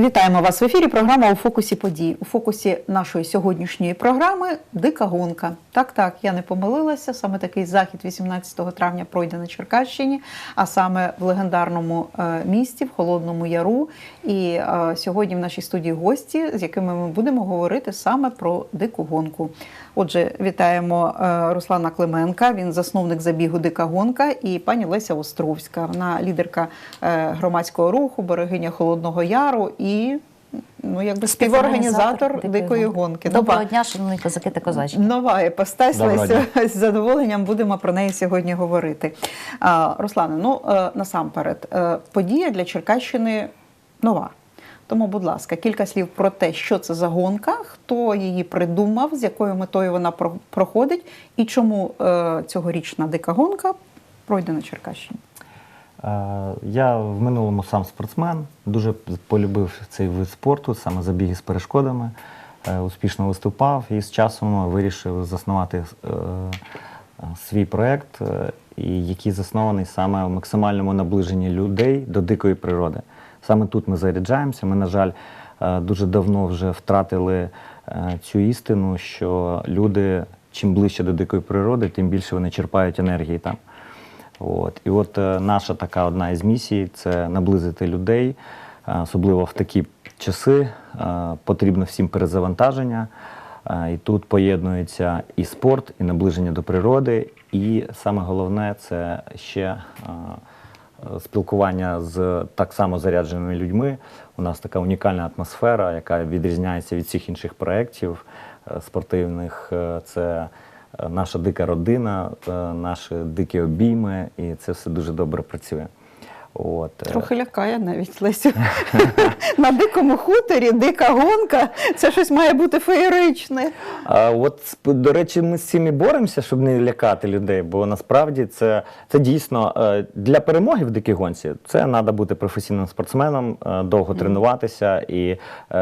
Вітаємо вас в ефірі. Програма у фокусі подій. У фокусі нашої сьогоднішньої програми Дика гонка. Так, так, я не помилилася. Саме такий захід 18 травня пройде на Черкащині, а саме в легендарному е, місті, в Холодному Яру. І е, сьогодні в нашій студії гості, з якими ми будемо говорити саме про дику гонку. Отже, вітаємо е, Руслана Клименка. Він засновник забігу Дика гонка, і пані Леся Островська. Вона лідерка е, громадського руху, берегиня Холодного Яру і ну якби співорганізатор дикої гонки. Доброго Нова- дня, шановні козаки та козачки. Нова епостась Леся. з задоволенням будемо про неї сьогодні говорити. А, Руслане, ну е, насамперед, подія для Черкащини нова. Тому, будь ласка, кілька слів про те, що це за гонка, хто її придумав, з якою метою вона про- проходить, і чому е, цьогорічна дика гонка пройде на Черкащині. Е, Я в минулому сам спортсмен, дуже полюбив цей вид спорту, саме забіги з перешкодами. Е, Успішно виступав і з часом вирішив заснувати свій проєкт, який заснований саме в максимальному наближенні людей до дикої природи. Саме тут ми заряджаємося. Ми, на жаль, е, дуже давно вже втратили е, цю істину, що люди, чим ближче до дикої природи, тим більше вони черпають енергії там. От. І от е, наша така одна із місій це наблизити людей, особливо в такі часи. Потрібно всім перезавантаження. І тут поєднується і спорт, і наближення до природи. І саме головне це ще спілкування з так само зарядженими людьми. У нас така унікальна атмосфера, яка відрізняється від всіх інших проєктів е, спортивних. Е, Це е, наша дика родина, наші дикі обійми, і це все дуже добре працює. От. е, Трохи лякає навіть Лесю. На дикому хуторі, дика гонка це щось має бути феєричне. А от до речі, ми з цим і боремося, щоб не лякати людей, бо насправді це, це дійсно е, для перемоги в дикій гонці. Це треба бути професійним спортсменом, е, довго тренуватися, і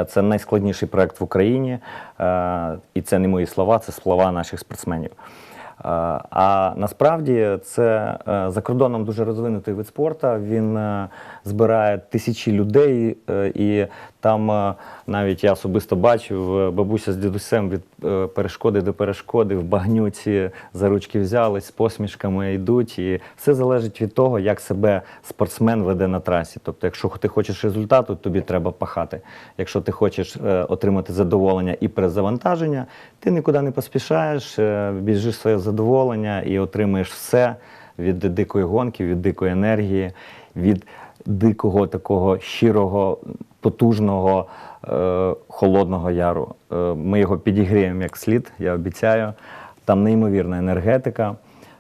це найскладніший проект в Україні. І це не мої слова, це слова наших спортсменів. Е, А насправді це е, за кордоном дуже розвинутий вид спорту. Він е, збирає тисячі людей, е, і там е, навіть я особисто бачив е, бабуся з дідусем від перешкоди до перешкоди в багнюці за ручки взялись, з посмішками йдуть. І все залежить від того, як себе спортсмен веде на трасі. Тобто, якщо ти хочеш результату, тобі треба пахати. Якщо ти хочеш отримати задоволення і перезавантаження, ти нікуди не поспішаєш, біжиш своє задоволення і отримаєш все від дикої гонки, від дикої енергії, від дикого такого щирого, потужного, е, холодного яру. Е, ми його підігріємо як слід, я обіцяю. Там неймовірна енергетика.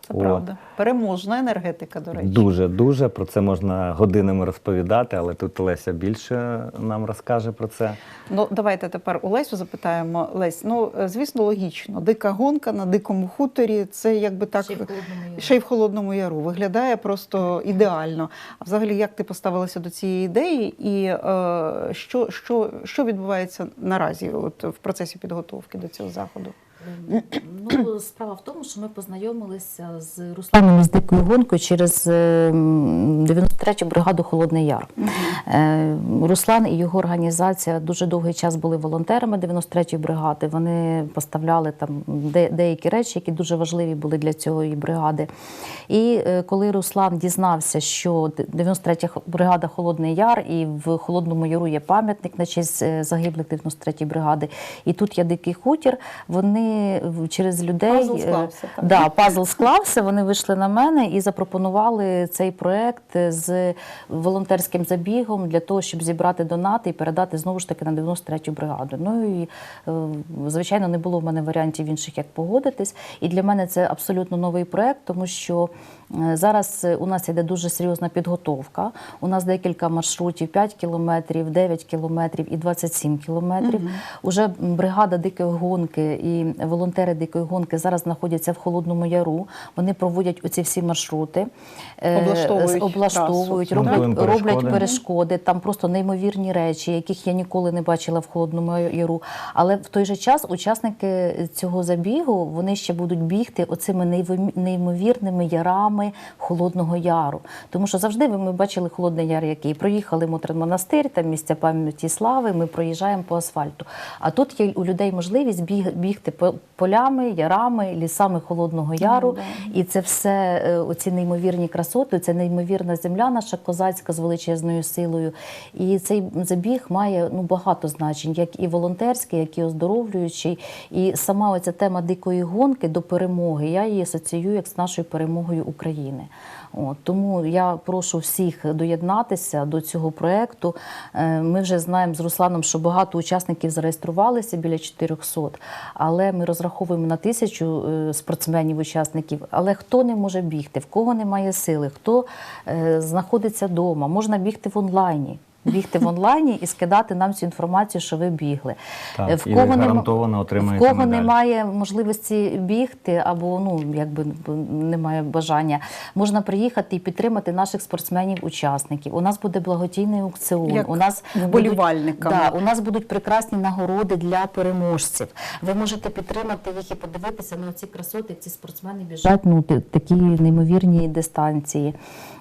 Це От. правда. Переможна енергетика, до речі. Дуже, дуже про це можна годинами розповідати, але тут Леся більше нам розкаже про це. Ну, давайте тепер у Лесю запитаємо. Лесь, ну е, звісно, логічно. Дика гонка на дикому хуторі це якби так Ще й в Холодному Яру. ще й в холодному яру. Виглядає просто ідеально. А взагалі, як ти поставилася до цієї ідеї, і е, що, що, що відбувається наразі от, в процесі підготовки до цього заходу? Ну, справа в тому, що ми познайомилися з Русланом із дикою гонкою через е, 93-ю бригаду Холодний Яр. Е, Руслан і його організація дуже довгий час були волонтерами 93-ї бригади. Вони поставляли там де- деякі речі, які дуже важливі були для цієї бригади. І е, коли Руслан дізнався, що 93-я бригада Холодний Яр і в Холодному Яру є пам'ятник на честь е, загиблих 93-ї бригади, і тут є дикий хутір, вони в- через людей Пазл е, склався, так. Да, пазл склався. Вони вийшли на мене і запропонували цей проект з волонтерським забігом для того, щоб зібрати донати і передати знову ж таки на 93-ю бригаду. Ну і е, звичайно, не було в мене варіантів інших, як погодитись. І для мене це абсолютно новий проект, тому що зараз е, у нас йде дуже серйозна підготовка. У нас декілька маршрутів: 5 кілометрів, 9 кілометрів і 27 кілометрів. Уже бригада дикої гонки і волонтери дикої гонки зараз знаходяться в Холодному Яру. Вони проводять оці всі маршрути, е, Облаштовують облаштовують роблять, Монтуємо роблять перешкоди. перешкоди. Там просто неймовірні речі, яких я ніколи не бачила в Холодному Яру. Але в той же час учасники цього забігу вони ще будуть бігти оцими неймовірними ярами. Холодного Яру. Тому що завжди ви- ми бачили Холодний Яр, який проїхали Мотрин монастир, там місця пам'яті слави. Ми проїжджаємо по асфальту. А тут є у людей можливість біг, бігти по- полями, ярами, лісами Холодного Яру. І це все е, оці неймовірні красоти, це неймовірна земля наша козацька з величезною силою. І цей забіг має ну багато значень, як і волонтерський, як і оздоровлюючий. І сама оця тема дикої гонки до перемоги, я її асоціюю як з нашою перемогою України. От, тому я прошу всіх доєднатися до цього проєкту. Е, Ми вже знаємо з Русланом, що багато учасників зареєструвалися біля 400, але ми розраховуємо на тисячу е, спортсменів-учасників. Але хто не може бігти, в кого немає сили, хто е, знаходиться вдома, можна бігти в онлайні. Бігти в онлайні і скидати нам цю інформацію, що ви бігли. Так, Е, і ви гарантовано в кого медаль. немає можливості бігти або ну якби немає бажання, можна приїхати і підтримати наших спортсменів-учасників. У нас буде благодійний аукціон. Як у нас вболівальникам. Будуть, да, у нас будуть прекрасні нагороди для переможців. Ви можете підтримати їх і подивитися на ці красоти, ці спортсмени біжать ну такі неймовірні дистанції.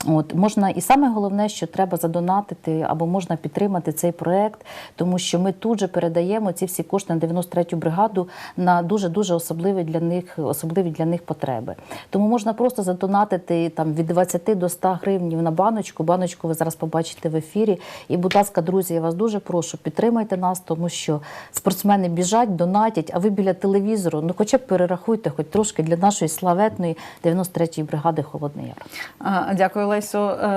От можна і саме головне, що треба задонатити або можна підтримати цей проект, тому що ми тут же передаємо ці всі кошти на 93-ю бригаду на дуже дуже особливі для них особливі для них потреби. Тому можна просто задонатити там від 20 до 100 гривень на баночку. Баночку ви зараз побачите в ефірі. І, будь ласка, друзі, я вас дуже прошу, підтримайте нас, тому що спортсмени біжать, донатять, а ви біля телевізору, ну хоча б перерахуйте, хоч трошки для нашої славетної 93-ї бригади Холодний Яр. Дякую, Лесю. Е,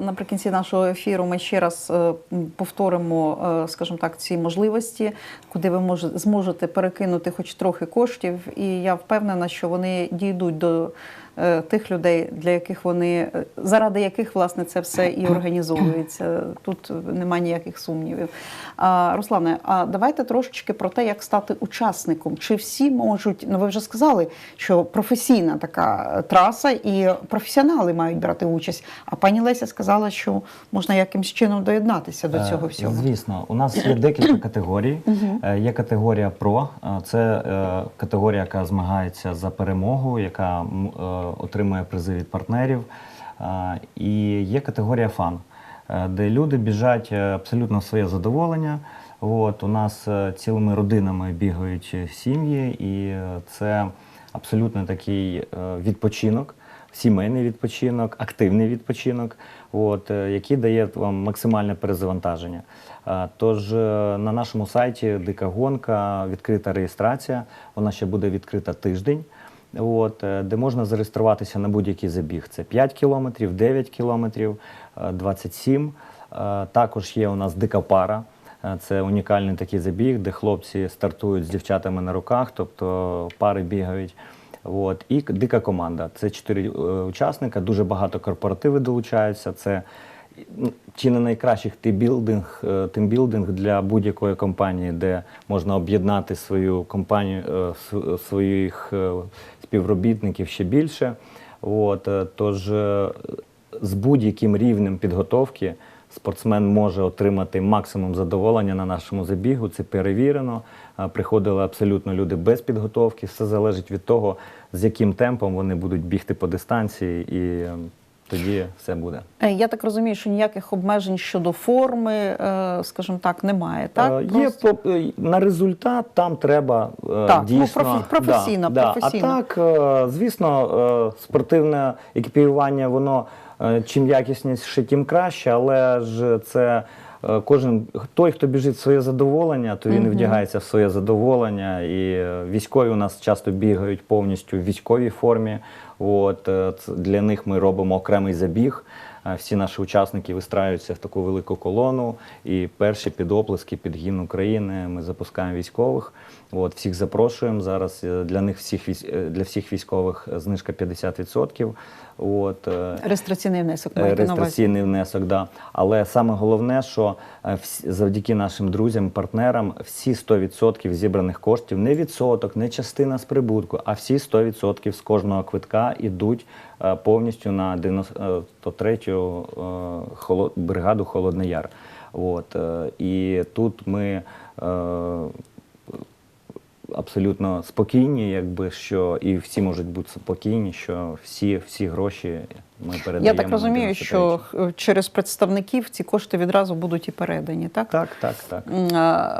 Наприкінці нашого ефіру ми ще раз е, повторимо, е, скажімо так, ці можливості, куди ви може- зможете перекинути хоч трохи коштів. І я впевнена, що вони дійдуть до тих людей, для яких вони е, заради яких власне це все і організовується. Тут немає ніяких сумнівів. А, Руслане, а давайте трошечки про те, як стати учасником. Чи всі можуть, ну ви вже сказали, що професійна така траса і професіонали мають брати участь. А пані Леся сказала, що можна якимсь чином доєднатися до цього Е, всього. Звісно, у нас є декілька категорій. Е, Є категорія ПРО, е, це е, категорія, яка змагається за перемогу, яка е, отримує призи від партнерів. І є категорія фан, е, де люди біжать е, абсолютно в своє задоволення. От, у нас е, цілими родинами бігають сім'ї, і це абсолютно такий відпочинок сімейний відпочинок, активний відпочинок, от, який дає вам максимальне перезавантаження. Тож на нашому сайті Дика Гонка відкрита реєстрація, вона ще буде відкрита тиждень. От, е, де можна зареєструватися на будь-який забіг. Це 5 кілометрів, 9 кілометрів, е, 27. Е, Також є у нас дика пара. Е, Це унікальний такий забіг, де хлопці стартують з дівчатами на руках, тобто пари бігають. От. І дика команда. Це чотири е, учасника, дуже багато корпоративи долучаються. Це чи не найкращих тимбілдинг, е, тимбілдинг для будь-якої компанії, де можна об'єднати свою компанію, е, своїх е, співробітників ще більше. От. Тож з будь-яким рівнем підготовки спортсмен може отримати максимум задоволення на нашому забігу. Це перевірено. Приходили абсолютно люди без підготовки. Все залежить від того, з яким темпом вони будуть бігти по дистанції, і тоді все буде. Е, Я так розумію, що ніяких обмежень щодо форми, е, скажімо так, немає. Так? Е, Є Просто- на результат, там треба Так, ну, профі- професійно, Да, да. професійно. А так, звісно, спортивне екіпірування, воно чим якісніше, тим краще, але ж це. Кожен той, хто біжить в своє задоволення, то він і вдягається в своє задоволення. І військові у нас часто бігають повністю в військовій формі. От е, для них ми робимо окремий забіг. Е, Всі наші учасники вистраюються в таку велику колону. І перші під оплески, під гімн України ми запускаємо військових. От, всіх запрошуємо. Зараз е, для них всіх е, для всіх військових знижка 50%. От, Реєстраційний внесок. Реєстраційний внесок, да. Але саме головне, що завдяки нашим друзям, партнерам, всі 100% зібраних коштів, не відсоток, не частина з прибутку, а всі 100% з кожного квитка йдуть повністю на 93-ю е, бригаду Холодний Яр. От, е, і тут ми. е, абсолютно спокійні, якби що і всі можуть бути спокійні, що всі, всі гроші ми передаємо. Я так розумію, що через представників ці кошти відразу будуть і передані, так? так, так, так.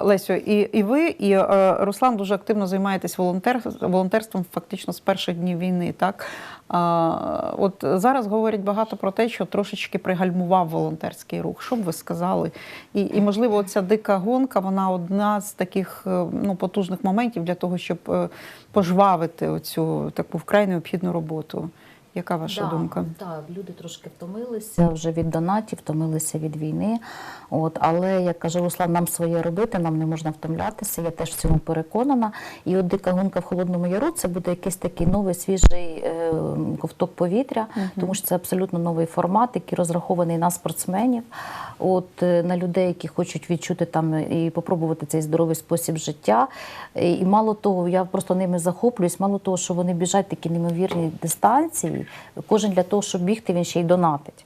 Лесю, і, і ви, і е, Руслан дуже активно займаєтесь волонтер, волонтерством фактично з перших днів війни. Так? А, от зараз говорять багато про те, що трошечки пригальмував волонтерський рух. Що б ви сказали? І, і можливо, ця дика гонка вона одна з таких е, ну, потужних моментів для того, щоб е, пожвавити оцю таку вкрай необхідну роботу. Яка ваша думка? Так, люди трошки втомилися вже від донатів, втомилися від війни. От, але як каже Руслан, нам своє робити, нам не можна втомлятися. Я теж в цьому переконана. І от дика гонка в холодному яру це буде якийсь такий новий свіжий е, ковток повітря, тому що це абсолютно новий формат, який розрахований на спортсменів, от е, на людей, які хочуть відчути там і попробувати цей здоровий спосіб життя. І, і мало того, я просто ними захоплююсь. Мало того, що вони біжать такі неймовірні дистанції. Кожен для того, щоб бігти, він ще й донатить.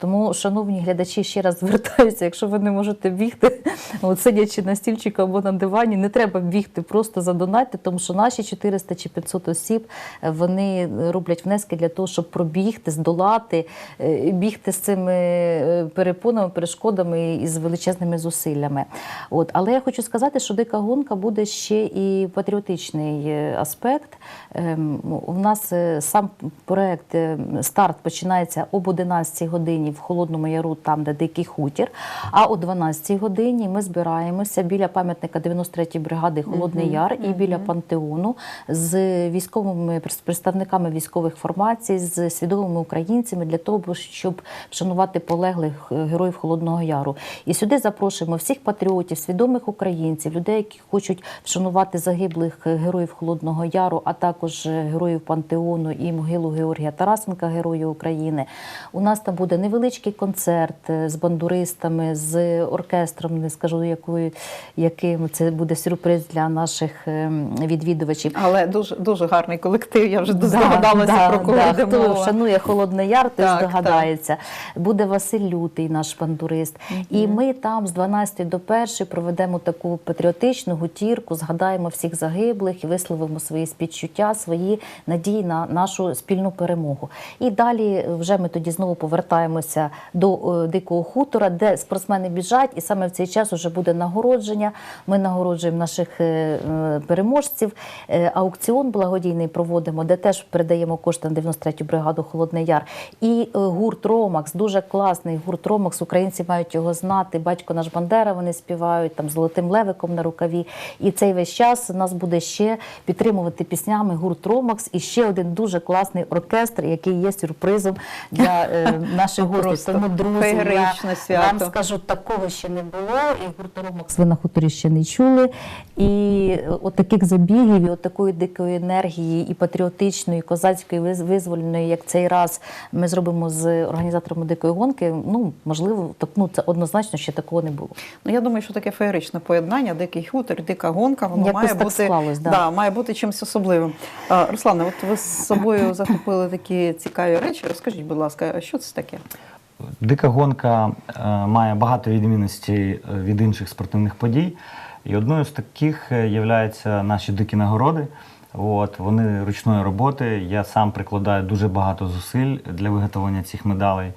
Тому, шановні глядачі, ще раз звертаюся, якщо ви не можете бігти, от сидячи на стільчику або на дивані, не треба бігти, просто задонатьте, тому що наші 400 чи 500 осіб е, вони роблять внески для того, щоб пробігти, здолати, е, бігти з цими е, перепонами, перешкодами і з величезними зусиллями. От. Але я хочу сказати, що дика гонка буде ще і патріотичний аспект. Ем, У нас сам проект старт починається об 11 годині в Холодному Яру, там де дикий хутір. А о 12 годині ми збираємося біля пам'ятника 93-ї бригади Холодний Яр і біля пантеону з військовими з представниками військових формацій, з свідомими українцями для того, щоб вшанувати полеглих е, героїв Холодного Яру. І сюди запрошуємо всіх патріотів, свідомих українців, людей, які хочуть вшанувати загиблих е, героїв Холодного Яру, а також е, героїв пантеону і могилу Георгія Тарасенка, Героя України. У нас там буде невеличкий концерт е, з бандуристами, з оркестром, не скажу якою, яким це буде сюрприз для наших ем, відвідувачів. Але дуже дуже гарний колектив. Я вже здогадалася Да, про кого да, йде Хто мова. шанує Холодний Яр, той Так, здогадається. Буде Василь Лютий, наш бандурист. І ми там з 12 до 1 проведемо таку патріотичну гутірку, згадаємо всіх загиблих і висловимо свої співчуття, свої надії на нашу спільну перемогу. І далі вже ми тоді знову повертаємося до е, дикого хутора, де спортсмени біжать, і саме в цей час вже буде нагородження. Ми нагороджуємо наших е, е, переможців. Аукціон благодійний проводимо, де теж передаємо кошти на 93-ю бригаду Холодний Яр. І гурт Ромакс, дуже класний гурт Ромакс. Українці мають його знати. Батько наш Бандера вони співають там золотим левиком на рукаві. І цей весь час нас буде ще підтримувати піснями гурт Ромакс і ще один дуже класний оркестр, який є сюрпризом для наших гостей. Просто Тому друзі, я свято. вам скажу, такого ще не було, і гурт Ромакс ви на хуторі ще не чули. І от таких забігів, і от такої дикої енергії, і патріотичної, і козацької, виз- визвольної, як цей раз ми зробимо з організаторами дикої гонки. Ну можливо, так ну це однозначно ще такого не було. Ну я думаю, що таке феєричне поєднання, дикий хутор, дика гонка, воно Якось має так бути склалось, да. да, має бути чимось особливим. А, Руслане, от ви з собою захопили такі цікаві речі. Розкажіть, будь ласка, що це таке? Дика гонка е, має багато відмінностей е, від інших спортивних подій. І одною з таких є наші дикі нагороди. От, вони ручної роботи. Я сам прикладаю дуже багато зусиль для виготовлення цих медалей.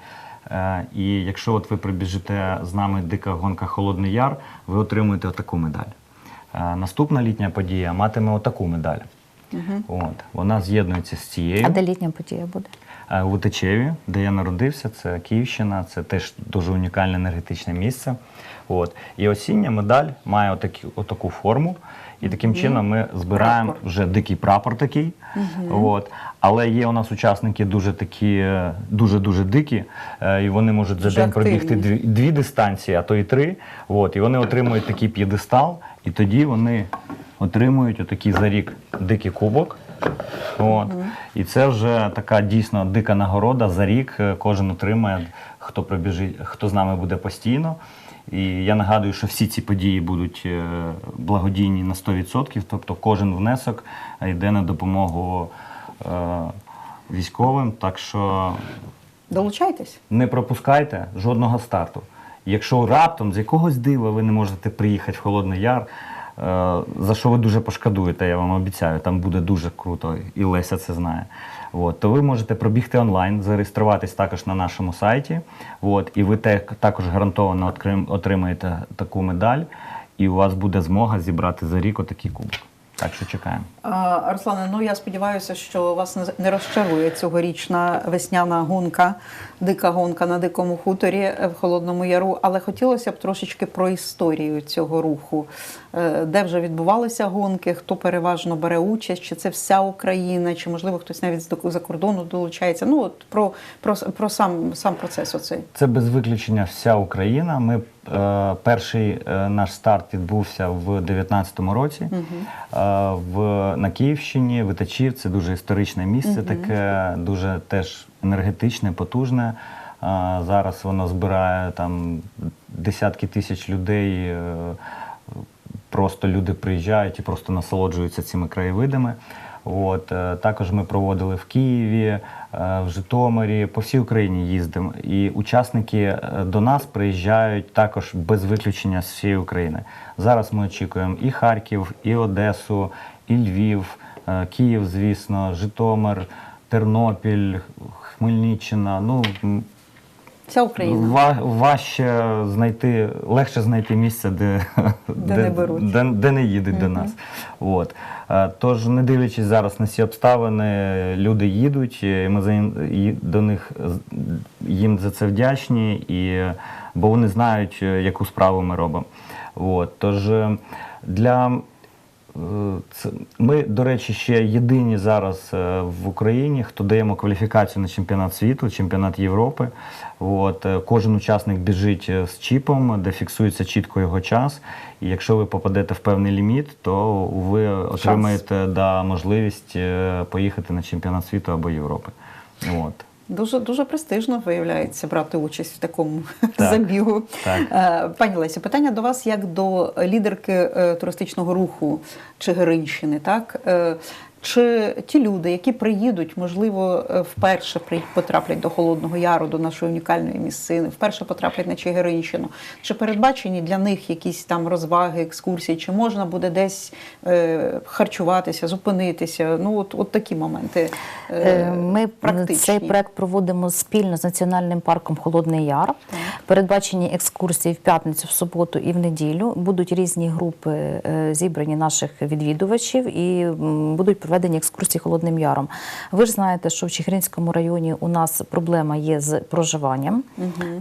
Е, І якщо от ви прибіжите з нами дика гонка Холодний Яр, ви отримуєте отаку медаль. Е, Наступна літня подія матиме отаку медаль. От, вона з'єднується з цією. А де літня подія буде? Е, У Течеві, де я народився, це Київщина, це теж дуже унікальне енергетичне місце. От. І осіння медаль має отакі, отаку форму. І таким чином ми збираємо Прапор. вже дикий прапор такий. От. Але є у нас учасники дуже такі, дуже-дуже дикі, е, і вони можуть за Дуже день пробігти дві, дві дистанції, а то і три. От. І вони отримують такий п'єдестал, і тоді вони отримують отакий за рік дикий кубок. От. І це вже така дійсно дика нагорода за рік. е, Кожен отримає, хто пробіжить, хто з нами буде постійно. І я нагадую, що всі ці події будуть е, благодійні на 100%, тобто кожен внесок йде на допомогу е, військовим. Так що Долучайтесь. не пропускайте жодного старту. Якщо раптом з якогось дива ви не можете приїхати в Холодний Яр, за що ви дуже пошкодуєте, я вам обіцяю, там буде дуже круто, і Леся це знає. От, то ви можете пробігти онлайн, зареєструватись також на нашому сайті. От, і ви також гарантовано отримаєте таку медаль, і у вас буде змога зібрати за рік отакий кубок. Так що чекаємо. А, Руслане, ну я сподіваюся, що вас не- розчарує цьогорічна весняна гонка, дика гонка на дикому хуторі е, в Холодному Яру. Але хотілося б трошечки про історію цього руху. Е, Де вже відбувалися гонки, хто переважно бере участь, чи це вся Україна, чи можливо хтось навіть з за кордону долучається. Ну от про, про, про сам, сам процес оцей. Це без виключення вся Україна. Ми перший е, наш старт відбувся в 2019 році е, в, на Київщині, Витачів. Це дуже історичне місце, таке дуже теж енергетичне, потужне. Е, зараз воно збирає там десятки тисяч людей. Е, просто люди приїжджають і просто насолоджуються цими краєвидами. От, е, також ми проводили в Києві, е, в Житомирі, по всій Україні їздимо. І учасники е, до нас приїжджають також без виключення з всієї України. Зараз ми очікуємо і Харків, і Одесу, і Львів, Київ, звісно, Житомир, Тернопіль, Хмельниччина. Ну, Вся Україна. Ва- важче знайти, легше знайти місце, де, Де не беруть. де, де не їдуть до нас. От. Тож, не дивлячись зараз на всі обставини, люди їдуть, і ми за і до них їм за це вдячні, і, бо вони знають, е, яку справу ми робимо. От. Тож е, для ми, до речі, ще єдині зараз е, в Україні, хто даємо кваліфікацію на чемпіонат світу, чемпіонат Європи. От, е, кожен учасник біжить е, з чіпом, де фіксується чітко його час. І якщо ви попадете в певний ліміт, то ви отримаєте да, можливість поїхати на чемпіонат світу або Європи. От. Дуже дуже престижно виявляється брати участь в такому Так, забігу. так. Е, Пані Лесі, питання до вас як до лідерки е, туристичного руху Чигиринщини, так? Чи ті люди, які приїдуть, можливо, е, вперше потраплять до Холодного Яру, до нашої унікальної місцини, вперше потраплять на Чигиринщину, чи передбачені для них якісь там розваги, екскурсії, чи можна буде десь е, харчуватися, зупинитися? Ну, от, от такі моменти. е, Е, Ми практичні. цей проект проводимо спільно з Національним парком Холодний Яр. Передбачені екскурсії в п'ятницю, в суботу і в неділю. Будуть різні групи е, зібрані наших відвідувачів і будуть проведені екскурсії Холодним Яром. Ви ж знаєте, що в Чигиринському районі у нас проблема є з проживанням.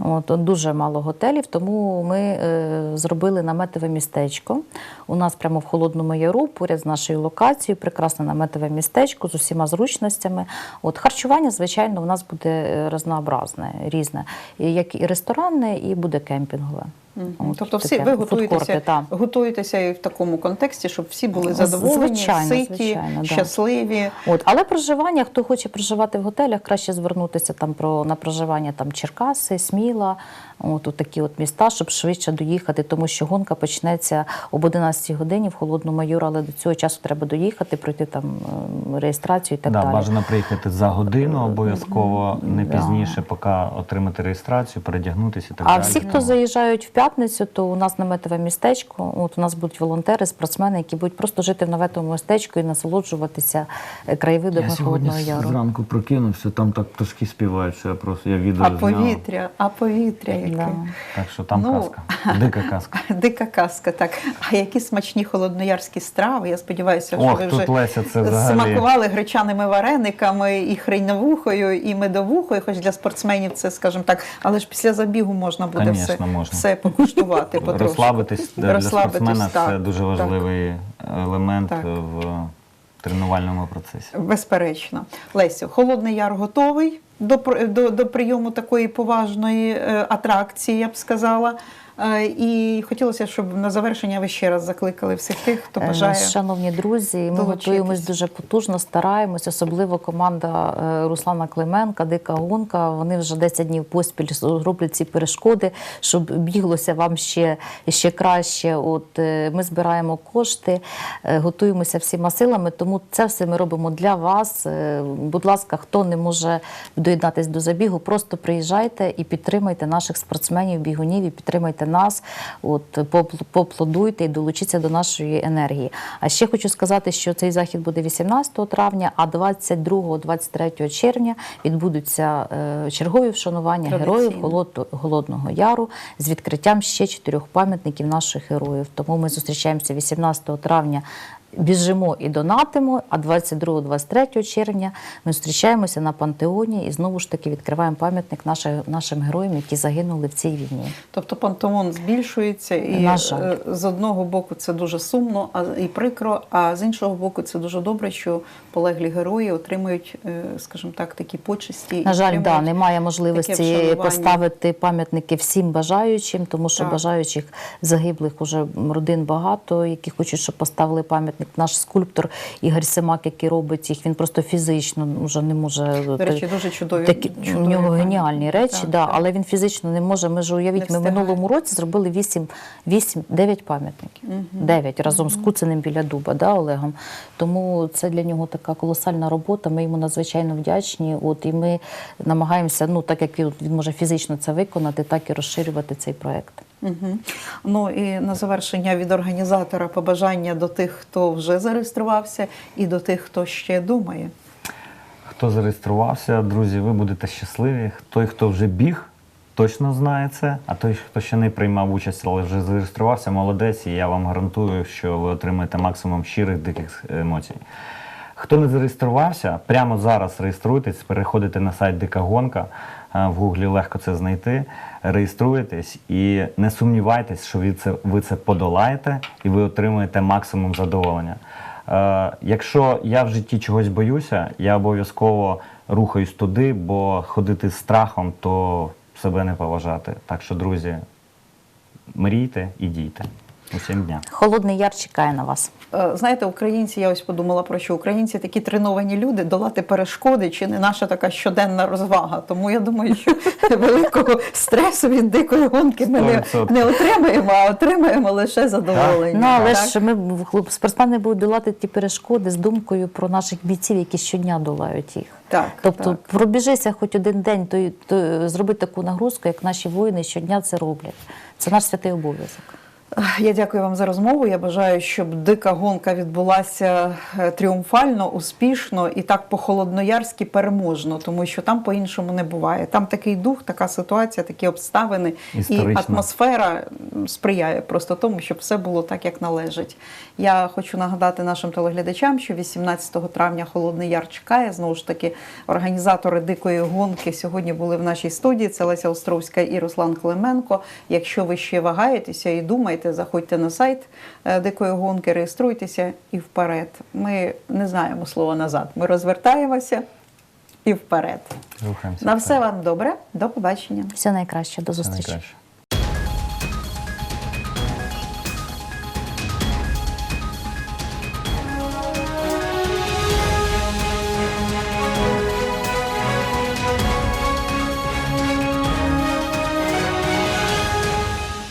От, от дуже мало готелів, тому ми е, зробили наметове містечко. У нас прямо в Холодному Яру, поряд з нашою локацією, прекрасне наметове містечко з усіма зручностями. От харчування, звичайно, у нас буде е, разнообразне, різне, як і ресторанне, і буде кемпінгове. От Тобто всі ви готуєтеся, та. готуєтеся і в такому контексті, щоб всі були задоволені, звичайно, ситі, звичайно, да. щасливі. От, але проживання, хто хоче проживати в готелях, краще звернутися там про на проживання там Черкаси, Сміла, от, от такі от міста, щоб швидше доїхати, тому що гонка почнеться об 11 годині в холодному Юру, але до цього часу треба доїхати, пройти там ем, реєстрацію і так да, далі. бажано приїхати за годину обов'язково, не Да. пізніше, поки отримати реєстрацію, передягнутися і так А далі. всі, хто заїжджають в п'ятницю, то у нас наметове містечко. От у нас будуть волонтери, спортсмени, які будуть просто жити в наметовому містечку і насолоджуватися е, краєвидами Я холодного яру. зранку прокинувся, там так пташки співають, що я просто я відео А зняв. повітря, а повітря яке. Да. Так що там Ну, казка. Дика казка. Дика казка, так. А які смачні холодноярські страви? Я сподіваюся, що Ох, ви вже Леся, це смакували гречаними варениками і хрейновухою, і медовухою, хоч для спортсменів це, скажімо так, але ж після забігу можна буде Конечно, все, можна. все покуштувати потрошку. Розслабитись для Розслабитись, спортсмена це дуже дуже так. важливий елемент Так. в тренувальному процесі. Безперечно. Лесю, Холодний Яр готовий до, до, до прийому такої поважної е, атракції, я б сказала. Е, і хотілося, щоб на завершення ви ще раз закликали всіх тих, хто Е, бажає. Шановні друзі, ми долучитись. готуємось дуже потужно, стараємось, особливо команда е, Руслана Клименка, Дика Гонка. Вони вже 10 днів поспіль роблять ці перешкоди, щоб біглося вам ще, ще краще. От ми збираємо кошти, готуємося всіма силами, тому це все ми робимо для вас. Будь ласка, хто не може доєднатися до забігу, просто приїжджайте і підтримайте наших спортсменів, бігунів, і підтримайте нас. От попл- поплодуйте і долучіться до нашої енергії. А ще хочу сказати, що цей захід буде 18 травня, а 22-23 червня відбудуться е, чергові вшанування героїв Традиційно. Голод- Голодного Яру з відкриттям ще чотирьох пам'ятників наших героїв. Тому ми зустрічаємося 18 травня. Біжимо і донатимо, а 22-23 червня ми зустрічаємося на пантеоні і знову ж таки відкриваємо пам'ятник нашим, нашим героям, які загинули в цій війні. Тобто пантеон збільшується, і На жаль. е, з одного боку це дуже сумно і прикро. А з іншого боку, це дуже добре, що полеглі герої отримують, е, скажімо так, такі почесті. На жаль, да, немає можливості поставити пам'ятники всім бажаючим, тому що Так. бажаючих загиблих уже родин багато, які хочуть, щоб поставили пам'ятник. Наш скульптор Ігор Семак, який робить їх, він просто фізично вже не може До речі, дуже чудові. Такі у чудові нього геніальні речі, Так, да, так. але він фізично не може. Ми ж уявіть, ми в минулому році зробили 8, 8 9 пам'ятників. 9 разом з Куциним біля дуба, да, Олегом. Тому це для нього така колосальна робота. Ми йому надзвичайно вдячні. От і ми намагаємося, ну так як він, він може фізично це виконати, так і розширювати цей проект. Угу. Ну і на завершення від організатора побажання до тих, хто вже зареєструвався, і до тих, хто ще думає. Хто зареєструвався, друзі, ви будете щасливі. Той, хто вже біг, точно знає це. А той, хто ще не приймав участь, але вже зареєструвався, молодець, і я вам гарантую, що ви отримаєте максимум щирих диких емоцій. Хто не зареєструвався, прямо зараз реєструйтесь, переходите на сайт Дика Гонка. е, В Гуглі легко це знайти. Реєструєтесь і не сумнівайтесь, що ви це, ви це подолаєте і ви отримаєте максимум задоволення. Е, якщо я в житті чогось боюся, я обов'язково рухаюсь туди, бо ходити з страхом, то себе не поважати. Так що, друзі, мрійте і дійте. Усім дня. Холодний яр чекає на вас. Е, Знаєте, українці, я ось подумала про що українці такі треновані люди, долати перешкоди чи не наша така щоденна розвага. Тому я думаю, що великого стресу від дикої гонки ми не, не отримаємо, а отримаємо лише задоволення. Ну але Так? ж ми хлоп- спортсмени будуть долати ті перешкоди з думкою про наших бійців, які щодня долають їх. Так, Тобто так. пробіжися хоч один день, то, то зроби таку нагрузку, як наші воїни щодня це роблять. Це наш святий обов'язок. Я дякую вам за розмову. Я бажаю, щоб дика гонка відбулася е, тріумфально, успішно і так по-холодноярськи переможно, тому що там по-іншому не буває. Там такий дух, така ситуація, такі обставини і атмосфера сприяє просто тому, щоб все було так, як належить. Я хочу нагадати нашим телеглядачам, що 18 травня Холодний Яр чекає. Знову ж таки, організатори дикої гонки сьогодні були в нашій студії. Це Леся Островська і Руслан Клименко. Якщо ви ще вагаєтеся і думаєте, заходьте на сайт е, дикої гонки, реєструйтеся і вперед. Ми не знаємо слова назад. Ми розвертаємося і вперед. Рухаємося. На все вам добре. До побачення. Все найкраще, до Все зустрічі. найкраще.